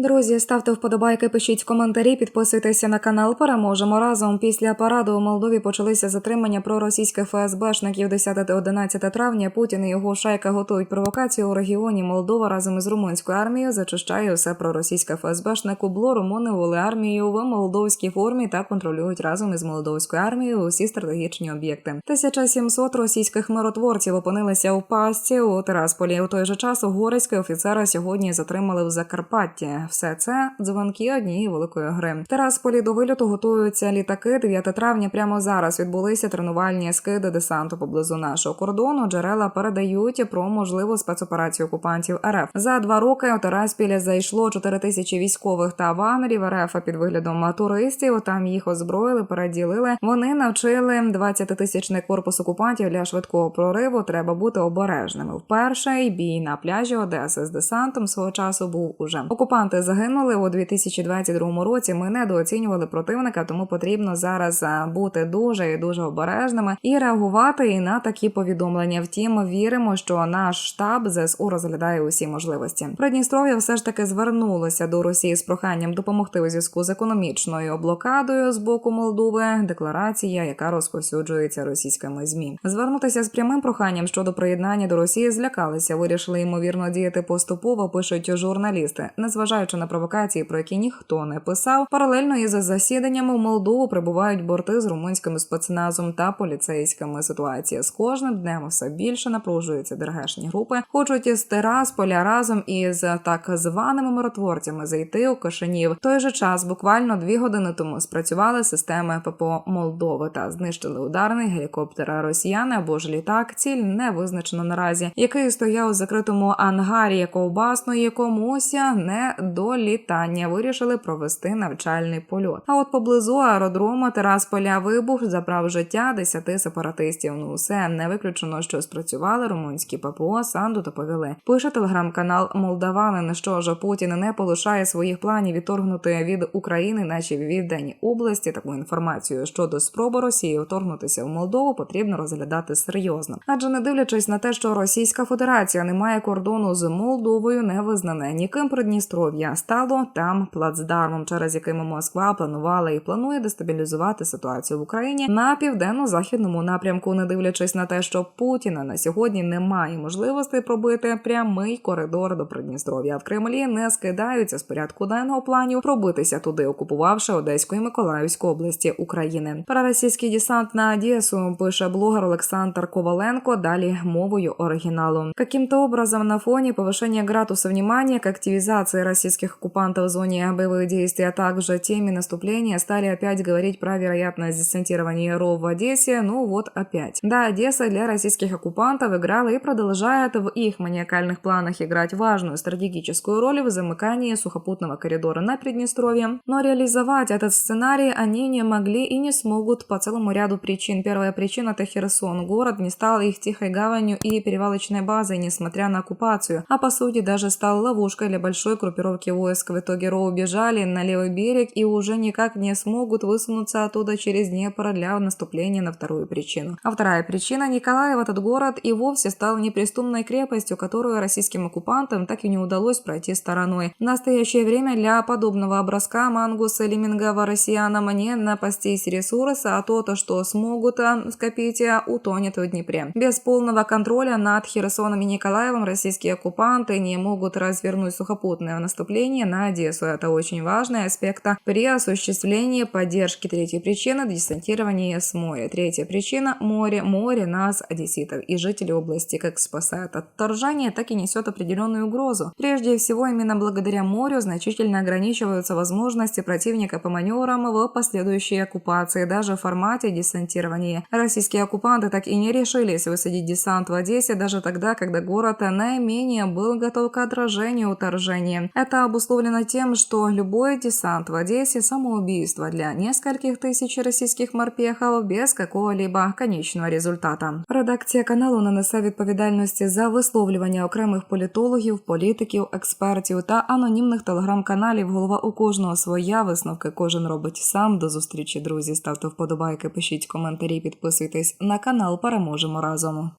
Друзі, ставте вподобайки, пишіть коментарі, підписуйтеся на канал. Переможемо разом. Після параду у Молдові почалися затримання проросійських ФСБшників 10-11 травня. Путін і його шайка готують провокацію у регіоні. Молдова разом із румунською армією зачищає все проросійське ФСБшне кубло. Румуни армію в молдовській формі та контролюють разом із молдовською армією усі стратегічні об'єкти. 1700 російських миротворців опинилися у пастці у Терасполі. У той же час угорські офіцера сьогодні затримали в Закарпатті. Все це дзвонки однієї великої гри. Терасполі до вильоту готуються літаки. 9 травня. Прямо зараз відбулися тренувальні скиди десанту поблизу нашого кордону. Джерела передають про можливу спецоперацію окупантів РФ. За два роки у Тераспілі зайшло 4 тисячі військових та вагнерів РФ під виглядом туристів. Там їх озброїли, переділили. Вони навчили 20-тисячний корпус окупантів для швидкого прориву. Треба бути обережними. Вперше бій на пляжі Одеси з десантом свого часу був уже. Окупанти загинули у 2022 році. Ми недооцінювали противника, тому потрібно зараз бути дуже і дуже обережними і реагувати і на такі повідомлення. Втім, віримо, що наш штаб ЗСУ розглядає усі можливості. Придністров'я все ж таки звернулося до Росії з проханням допомогти у зв'язку з економічною блокадою з боку Молдови. Декларація, яка розповсюджується російськими змі, звернутися з прямим проханням щодо приєднання до Росії злякалися. Вирішили ймовірно діяти поступово. Пишуть журналісти, незважаючи на провокації, про які ніхто не писав. Паралельно із засіданнями в Молдову прибувають борти з румунським спецназом та поліцейськими. Ситуація з кожним днем все більше напружуються ДРГшні групи. Хочуть із Терасполя разом із так званими миротворцями зайти у Кишинів. В той же час, буквально дві години тому, спрацювали системи ППО Молдови та знищили ударний гелікоптер росіяни або ж літак. Ціль не визначено наразі, який стояв у закритому ангарі ковбасної комусь не до літання. Вирішили провести навчальний польот. А от поблизу аеродрому Терасполя вибух забрав життя десяти сепаратистів. Ну все не виключено, що спрацювали румунські ППО. Санду доповіли. Пише телеграм-канал Молдаванин, що ж Путін не полишає своїх планів відторгнути від України, наші віддані області. Таку інформацію щодо спроби Росії вторгнутися в Молдову потрібно розглядати серйозно, адже не дивлячись на те, що Російська Федерація не має кордону з Молдовою, не визнане ніким Придністров'я стало там плацдармом, через яким Москва планувала і планує дестабілізувати ситуацію в Україні на південно-західному напрямку, не дивлячись на те, що Путіна на сьогодні немає можливості пробити прямий коридор до Придністров'я. В Кремлі не скидаються з порядку денного планів пробитися туди, окупувавши Одеську і Миколаївську області України. Проросійський десант на Одесу пише блогер Олександр Коваленко. Далі мовою оригіналу. Каким-то образом на фоне повышения градуса внимания к активизации российских оккупантов в зоне боевых действий, а также теме наступления стали опять говорить про вероятность десантирования РО в Одессе. Ну вот опять. Да, Одесса для российских оккупантов играла и продолжает в их маниакальных планах играть важную стратегическую роль в замыкании сухопутного коридора на Приднестровье. Но реализовать этот сценарий они не могли и не смогут по целому ряду причин. Первая причина – это Херсон. Город не стал их тихой гаванью и перевалочной базой, несмотря на оккупацию, а по сути даже стал ловушкой для большой группировки войск. В итоге РО убежали на левый берег и уже никак не смогут высунуться оттуда через Днепр для наступления на вторую причину. А вторая причина – Николаев, этот город, и вовсе стал неприступной крепостью, которую российским оккупантам так и не удалось пройти стороной. В настоящее время для подобного образка Мангуса или Мингава россиянам не напастись ресурса, а то, то что смогут а, скопить, а, утонет в Днепре. Без полного контроля над Херсоном и Николаевым российские оккупанты не могут развернуть сухопутное наступление на Одессу. Это очень важный аспект при осуществлении поддержки. Третьей причины – десантирование с моря. Третья причина – море. Море нас, одесситов и жителей области, как спасает от вторжения, так и несет определенную угрозу. Прежде всего, именно благодаря морю значительно ограничиваются возможности противника по маневрам в последующей оккупации, даже в формате десантирования. Российские оккупанты так и не решились высадить десант в Одессе даже тогда, когда город наименее был готов к отражению вторжения. Это обусловлено тем, что любой десант в Одессе – самоубийство для нескольких тысяч российских морпехов без какого-либо конечного результата. Редакція каналу не несе відповідальності за висловлювання окремих політологів, політиків, експертів та анонімних телеграм-каналів. Голова у кожного своя висновки кожен робить сам. До зустрічі, друзі. Ставте вподобайки, пишіть коментарі, підписуйтесь на канал. Переможемо разом.